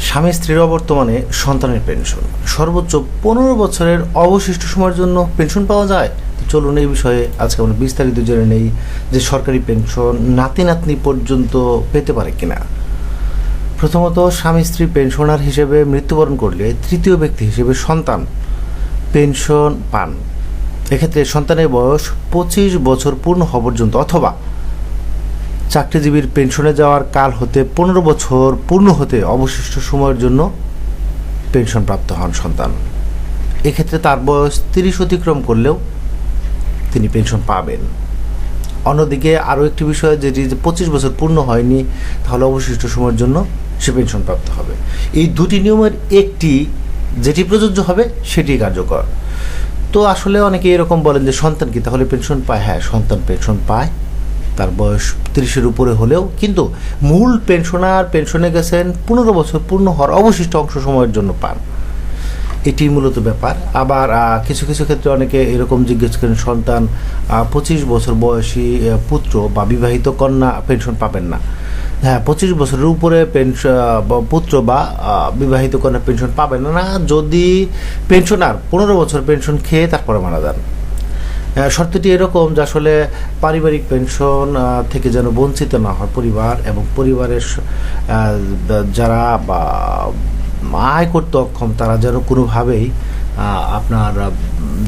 স্বামী স্ত্রীর বর্তমানে সন্তানের পেনশন। সর্বোচ্চ পনেরো বছরের অবশিষ্ট সময়ের জন্য পেনশন পাওয়া যায়? চলুন এই বিষয়ে আজকে আমরা বিস্তারিত জেনে নেই যে সরকারি পেনশন নাতি নাতনি পর্যন্ত পেতে পারে কিনা। প্রথমত, স্বামী স্ত্রী পেনশনার হিসেবে মৃত্যুবরণ করলে তৃতীয় ব্যক্তি হিসেবে সন্তান পেনশন পান। এক্ষেত্রে সন্তানের বয়স পঁচিশ বছর পূর্ণ হওয়া পর্যন্ত অথবা চাকরিজীবীর পেনশনে যাওয়ার কাল হতে পনেরো বছর পূর্ণ হতে অবশিষ্ট সময়ের জন্য পেনশন প্রাপ্ত হন সন্তান। এক্ষেত্রে তার বয়স তিরিশ অতিক্রম করলেও তিনি পেনশন পাবেন। অন্যদিকে আরও একটি বিষয় যেটি যে পঁচিশ বছর পূর্ণ হয়নি, তাহলে অবশিষ্ট সময়ের জন্য সে পেনশন প্রাপ্ত হবে। এই দুটি নিয়মের একটি যেটি প্রযোজ্য হবে, সেটি কার্যকর। তো আসলে অনেকে এরকম বলেন যে সন্তান কি? তাহলে পেনশন পায়? হ্যাঁ সন্তান পেনশন পায়। তার বয়স তিরিশের উপরে হলেও কিন্তু মূল পেনশনার পেনশনে গেছেন পনেরো বছর পূর্ণ হওয়ার অবশিষ্ট অংশ সময়ের জন্য পান। এটি মূলত ব্যাপার। আবার কিছু কিছু ক্ষেত্রে অনেকে এরকম জিজ্ঞেস করেন, সন্তান পঁচিশ বছর বয়সী পুত্র বা বিবাহিত কন্যা পেনশন পাবেন না? হ্যাঁ পঁচিশ বছরের উপরে পেনশন পুত্র বা বিবাহিত কন্যা পেনশন পাবেন না। যদি পেনশনার পনেরো বছর পেনশন খেয়ে তারপরে মারা যান। শর্তটি এরকম যে আসলে পারিবারিক পেনশন থেকে যেন বঞ্চিত না হয় পরিবার এবং পরিবারের যারা বা আয় করতে অক্ষম তারা যেন কোনোভাবেই আপনার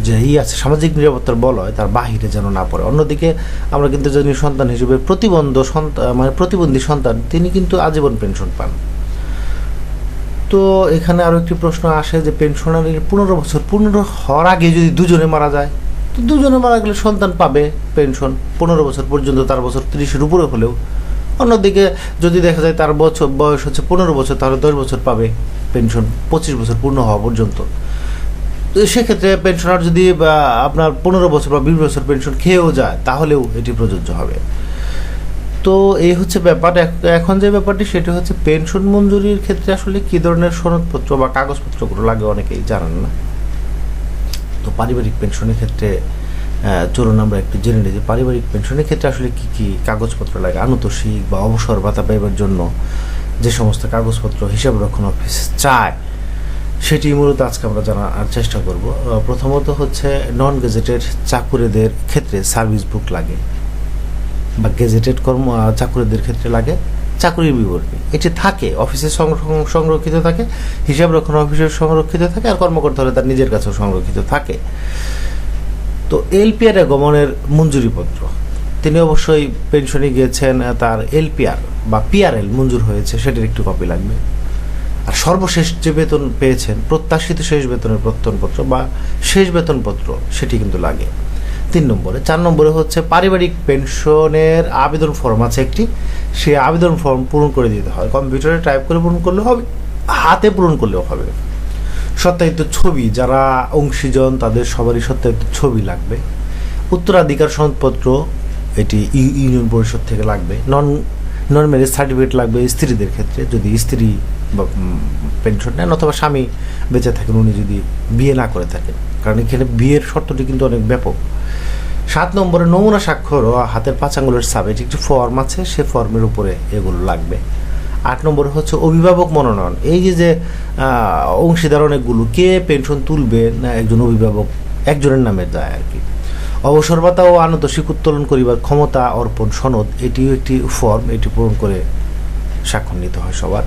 যে ই আছে, সামাজিক নিরাপত্তার বলয়, তার বাহিরে যেন না পড়ে। অন্যদিকে আমরা কিন্তু যদি সন্তান হিসেবে প্রতিবন্ধ সন্তান মানে প্রতিবন্ধী সন্তান, তিনি কিন্তু আজীবন পেনশন পান। তো এখানে আরও একটি প্রশ্ন আসে যে, পেনশনারির পনেরো বছর পনেরো হওয়ার আগে যদি দুজনে মারা যায় দুজনে মারা গেলে সন্তান পাবে পেনশন, পনেরো বছর পর্যন্ত, তার বছর তিরিশের উপরে হলেও। অন্যদিকে যদি দেখা যায় তার বছর, বয়স হচ্ছে পনেরো বছর, তাহলে দশ বছর পাবে পেনশন, পঁচিশ বছর পূর্ণ হওয়া পর্যন্ত। সেক্ষেত্রে পেনশনার যদি আপনার পনেরো বছর বা বিশ বছর পেনশন খেয়েও যায়, তাহলেও এটি প্রযোজ্য হবে। তো এই হচ্ছে ব্যাপার। এখ- এখন যে ব্যাপারটি, সেটি হচ্ছে পেনশন মঞ্জুরির ক্ষেত্রে আসলে কী ধরনের সনদপত্র বা কাগজপত্রগুলো লাগে অনেকেই জানেন না। তো পারিবারিক পেনশনের ক্ষেত্রে চলুন আমরা একটু জেনে নিই যে পারিবারিক পেনশনের ক্ষেত্রে আসলে কী কী কাগজপত্র লাগে? আনুতোষিক বা অবসর ভাতা পাইবার জন্য যে সমস্ত কাগজপত্র হিসাব রক্ষণ অফিস চায়, সেটি মূলত আজকে আমরা জানার চেষ্টা করব। প্রথমত হচ্ছে নন গেজেটেড চাকুরেদের ক্ষেত্রে সার্ভিস বুক লাগে বা গেজেটেড কর্ম চাকুরিদের ক্ষেত্রে লাগে। চাকুরির বিবরণী। এটি থাকে, অফিসে সংরক্ষিত থাকে, হিসাব রক্ষণ অফিসে সংরক্ষিত থাকে, আর কর্মকর্তা হলে তার নিজের কাছেও সংরক্ষিত থাকে। তো এলপিআর গমনের মঞ্জুরিপত্র তিনি অবশ্যই পেনশনে গিয়েছেন, তার এলপিআর বা পিআরএল মঞ্জুর হয়েছে, সেটির একটু কপি লাগবে। আর সর্বশেষ যে বেতন পেয়েছেন, প্রত্যাশিত শেষ বেতনের প্রত্যয়নপত্র বা শেষ বেতনপত্র, সেটি কিন্তু লাগে। তিন নম্বরে। চার নম্বরে হচ্ছে, পারিবারিক পেনশনের আবেদন ফর্ম আছে একটি। সেই আবেদন ফর্ম পূরণ করে দিতে হয়। কম্পিউটারে টাইপ করে পূরণ করলে হবে, হাতে পূরণ করলেও হবে। সত্যায়িত ছবি, যারা অংশীজন, তাদের সবারই সত্যায়িত ছবি লাগবে। উত্তরাধিকার সনদপত্র, এটি ইউ- ইউনিয়ন পরিষদ থেকে লাগবে। নন নন ম্যারেজ সার্টিফিকেট লাগবে স্ত্রীদের ক্ষেত্রে, যদি স্ত্রী পেনশন নেন অথবা স্বামী বেঁচে থাকেন, উনি যদি বিয়ে না করে থাকেন। কারণ এখানে বিয়ের শর্তটি কিন্তু অনেক ব্যাপক। সাত নম্বরে নমুনা স্বাক্ষর ও হাতের পাঁচ আঙ্গুলের সাব এটি একটি ফর্ম আছে, সে ফর্মের উপরে এগুলো লাগবে। আট নম্বরে হচ্ছে অভিভাবক মনোনয়ন। এই যে যে অংশীদার অনেকগুলো, কে পেনশন তুলবে না একজন অভিভাবক, একজনের নামে যায় আর কি। অবসর ভাতা ও আনতোষিক উত্তোলন করিবার ক্ষমতা অর্পণ সনদ, এটিও একটি ফর্ম এটি পূরণ করে স্বাক্ষর নিতে হয় সবার।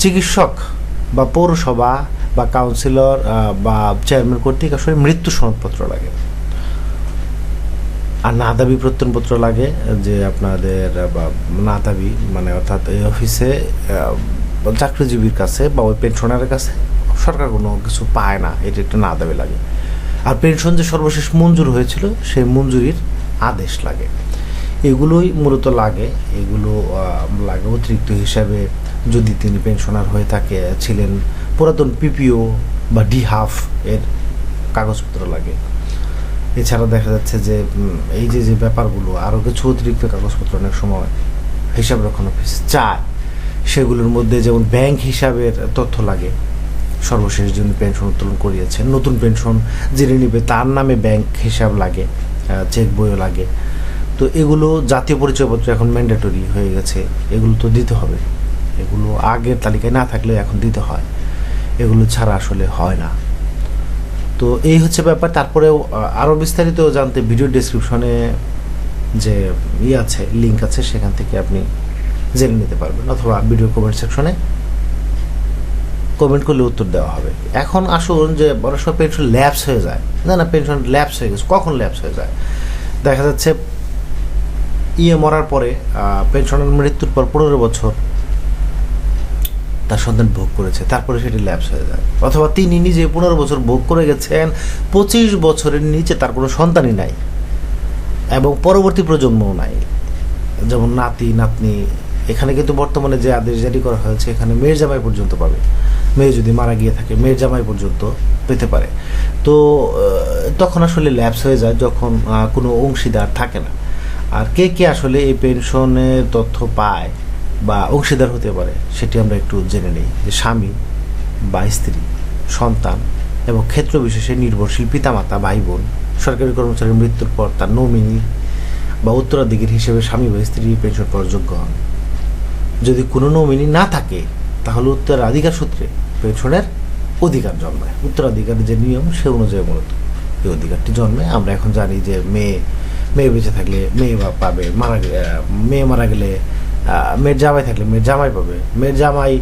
চিকিৎসক বা পৌরসভা বা কাউন্সিলর বা চেয়ারম্যান কর্তৃক আসলে মৃত্যু সনদপত্র লাগে। আর না দাবি প্রত্যয়নপত্র লাগে, যে আপনাদের না দাবি মানে অর্থাৎ এই অফিসে চাকরিজীবীর কাছে বা ওই পেনশনারের কাছে সরকার কোনো কিছু পায় না, এটা একটা না দাবি লাগে। আর পেনশন যে সর্বশেষ মঞ্জুর হয়েছিল, সেই মঞ্জুরির আদেশ লাগে। এগুলোই মূলত লাগে, এগুলো লাগে অতিরিক্ত হিসাবে যদি তিনি পেনশনার হয়ে থাকে, ছিলেন পুরাতন পিপিও বা ডি হাফ এর কাগজপত্র লাগে। এছাড়া দেখা যাচ্ছে যে এই যে যে ব্যাপারগুলো, আরও কিছু অতিরিক্ত কাগজপত্র অনেক সময় হিসাব রক্ষণ অফিস চায়। সেগুলোর মধ্যে যেমন ব্যাংক হিসাবের তথ্য লাগে। সর্বশেষ যিনি পেনশন উত্তোলন করিয়েছেন, নতুন পেনশন যিনি নেবে, তার নামে ব্যাংক হিসাব লাগে চেক বইও লাগে। তো এগুলো জাতীয় পরিচয়পত্র এখন ম্যান্ডেটরি হয়ে গেছে। এগুলো তো দিতে হবে। এগুলো আগের তালিকায় না থাকলে এখন দিতে হয়। এগুলো ছাড়া আসলে হয় না। তো এই হচ্ছে ব্যাপার। তারপরেও আরও বিস্তারিত জানতে ভিডিও ডেসক্রিপশনে যে ই আছে লিঙ্ক আছে, সেখান থেকে আপনি জেনে নিতে পারবেন অথবা ভিডিও কমেন্ট সেকশনে কমেন্ট করলে উত্তর দেওয়া হবে। এখন আসুন যে অনেক সময় পেনশন ল্যাপস হয়ে যায়। না না পেনশন ল্যাপস হয়ে গেছে। কখন ল্যাপস হয়ে যায়? দেখা যাচ্ছে ইয়ে মরার পরে পেনশনের মৃত্যুর পর পনেরো বছর। তার সন্তান ভোগ করেছে, তারপরে সেটি ল্যাপস হয়ে যায়। অথবা তিনি নিজে পনেরো বছর ভোগ করে গেছেন, পঁচিশ বছরের নিচে তার কোনো সন্তানই নাই এবং পরবর্তী প্রজন্মও নাই। যেমন নাতি, নাতনি, এখানে কিন্তু বর্তমানে যে আদেশ জারি করা হয়েছে, এখানে মেয়ের জামাই পর্যন্ত পাবে। মেয়ে যদি মারা গিয়ে থাকে, মেয়ের জামাই পর্যন্ত পেতে পারে। তো তখন আসলে ল্যাপস হয়ে যায় যখন কোনো অংশীদার থাকে না। আর কে কে আসলে এই পেনশনের তথ্য পায়? বা অংশীদার হতে পারে, সেটি আমরা একটু জেনে নিই। যে স্বামী বা স্ত্রী, সন্তান এবং ক্ষেত্র বিশেষে নির্ভরশীল পিতামাতা ভাই বোন সরকারি কর্মচারীর মৃত্যুর পর তার নমিনি বা উত্তরাধিকারী হিসেবে স্বামী বা স্ত্রী পেনশন পাওয়ার যোগ্য হন। যদি কোনো নমিনি না থাকে, তাহলে উত্তরাধিকার সূত্রে পেনশনের অধিকার জন্মায়। উত্তরাধিকারের যে নিয়ম, সে অনুযায়ী মূলত এই অধিকারটি জন্মে আমরা এখন জানি যে মেয়ে মেয়ে বেঁচে থাকলে মেয়ে বা পাবে, মারা গেলে মেয়ে মারা গেলে মেয়ের জামাই থাকলে, মেয়ের জামাই পাবে। মেয়ের জামাই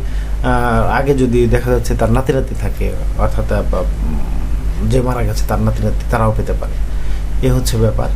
আগে যদি দেখা যাচ্ছে তার নাতি নাতি থাকে, অর্থাৎ যে মারা গেছে তার নাতি নাতি তারাও পেতে পারে। এ হচ্ছে ব্যাপার।